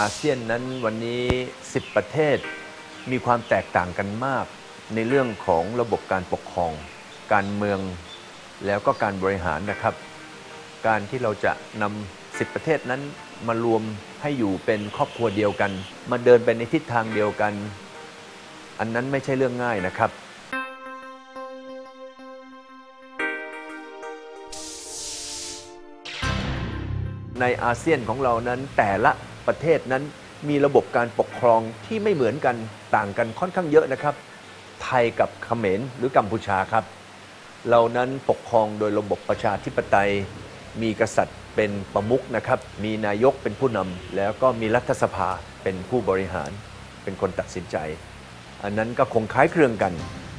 อาเซียนนั้นวันนี้ 10 ประเทศมีความแตกต่างกันมาก ในเรื่องของระบบการปกครอง การเมืองแล้วก็การบริหารนะครับ การที่เราจะนำ10 ประเทศนั้นมารวมให้อยู่เป็นครอบครัวเดียวกัน มาเดินไปในทิศทางเดียวกัน อันนั้นไม่ใช่เรื่องง่ายนะครับ ในอาเซียนของเรานั้นแต่ละ ประเทศนั้น มีระบบการปกครองที่ไม่เหมือนกันต่างกันค่อนข้างเยอะนะครับ ไทยกับเขมรหรือกัมพูชาครับ เรานั้นปกครองโดยระบบประชาธิปไตย มีกษัตริย์เป็นประมุขนะครับ มีนายกเป็นผู้นำแล้วก็มีรัฐสภาเป็นผู้บริหารเป็นคนตัดสินใจ อันนั้นก็คงคล้ายเครืองกัน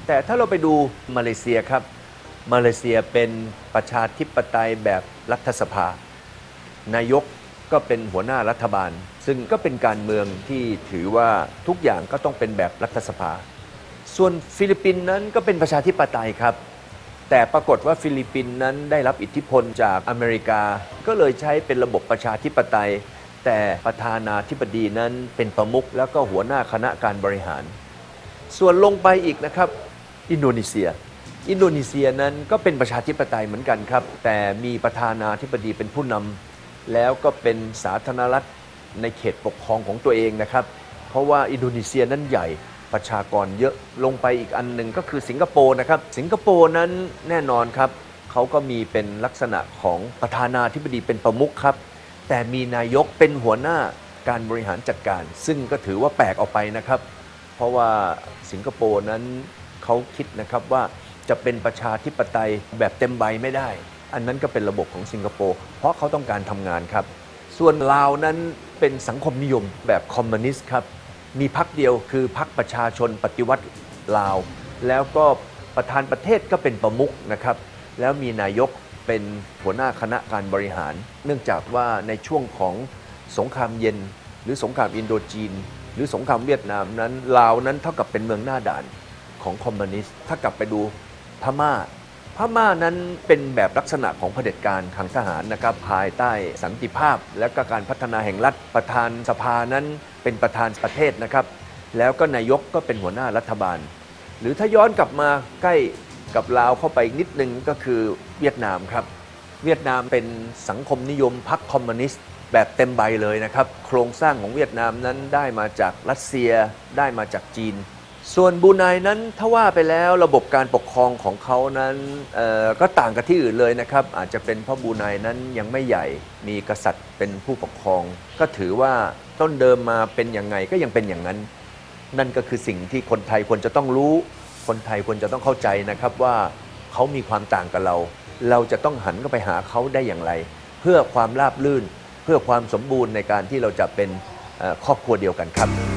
แต่ถ้าเราไปดูมาเลเซียครับ มาเลเซียเป็นประชาธิปไตยแบบรัฐสภา นายก ก็เป็นหัวหน้ารัฐบาล ซึ่งก็เป็นการเมืองที่ถือว่าทุกอย่างก็ต้องเป็นแบบรัฐสภา ส่วนฟิลิปปินส์นั้นก็เป็นประชาธิปไตยครับ แต่ปรากฏว่าฟิลิปปินส์นั้นได้รับอิทธิพลจากอเมริกา ก็เลยใช้เป็นระบบประชาธิปไตย แต่ประธานาธิบดีนั้นเป็นประมุขแล้วก็หัวหน้าคณะการบริหาร ส่วนลงไปอีกนะครับ อินโดนีเซียอินโดนีเซียนั้นก็เป็นประชาธิปไตยเหมือนกันครับ แต่มีประธานาธิบดีเป็นผู้นำ แล้วก็เป็นสาธารณรัฐในเขตปกครองของตัวเองนะครับ เพราะว่าอินโดนีเซียนั้นใหญ่ประชากรเยอะลงไปอีกอันหนึ่งก็คือสิงคโปร์นะครับ สิงคโปร์นั้นแน่นอนครับเขาก็มีเป็นลักษณะของประธานาธิบดีเป็นประมุขครับ แต่มีนายกเป็นหัวหน้าการบริหารจัดการ ซึ่งก็ถือว่าแปลกออกไปนะครับ เพราะว่าสิงคโปร์นั้นเขาคิดนะครับว่าจะเป็นประชาธิปไตยแบบเต็มใบไม่ได้ อันนั้นก็เป็นระบบของสิงคโปร์เพราะเขาต้องการทำงานครับ ส่วนลาวนั้นเป็นสังคมนิยมแบบคอมมิวนิสต์ครับ มีพรรคเดียวคือพรรคประชาชนปฏิวัติลาว แล้วก็ประธานประเทศก็เป็นประมุขนะครับ แล้วมีนายกเป็นหัวหน้าคณะการบริหาร เนื่องจากว่าในช่วงของสงครามเย็น หรือสงครามอินโดจีน หรือสงครามเวียดนามนั้นลาวนั้นเท่ากับเป็นเมืองหน้าด่านของคอมมิวนิสต์ถ้ากลับไปดูพม่า พม่านั้นเป็นแบบลักษณะของเผด็จการทางทหารนะครับภายใต้สันติภาพ และก็การพัฒนาแห่งรัฐประธานสภานั้นเป็นประธานประเทศนะครับ แล้วก็นายกก็เป็นหัวหน้ารัฐบาล หรือถ้าย้อนกลับมาใกล้กับลาวเข้าไปนิดนึงก็คือเวียดนามครับ เวียดนามเป็นสังคมนิยมพรรคคอมมิวนิสต์แบบเต็มใบเลยนะครับ โครงสร้างของเวียดนามนั้นได้มาจากรัสเซียได้มาจากจีน ส่วนบูไนนั้นถ้าว่าไปแล้วระบบการปกครองของเขานั้นก็ต่างกับที่อื่นเลยนะครับ อาจจะเป็นเพราะบูไนนั้นยังไม่ใหญ่มีกษัตริย์เป็นผู้ปกครอง ก็ถือว่าต้นเดิมมาเป็นอยังไงก็ยังเป็นอย่างนั้น นั่นก็คือสิ่งที่คนไทยควรจะต้องรู้ คนไทยควรจะต้องเข้าใจนะครับว่าเขามีความต่างกับเรา เราจะต้องหันเข้าไปหาเขาได้อย่างไร เพื่อความราบรื่น เพื่อความสมบูรณ์ในการที่เราจะเป็นครอบครัวเดียวกันครับ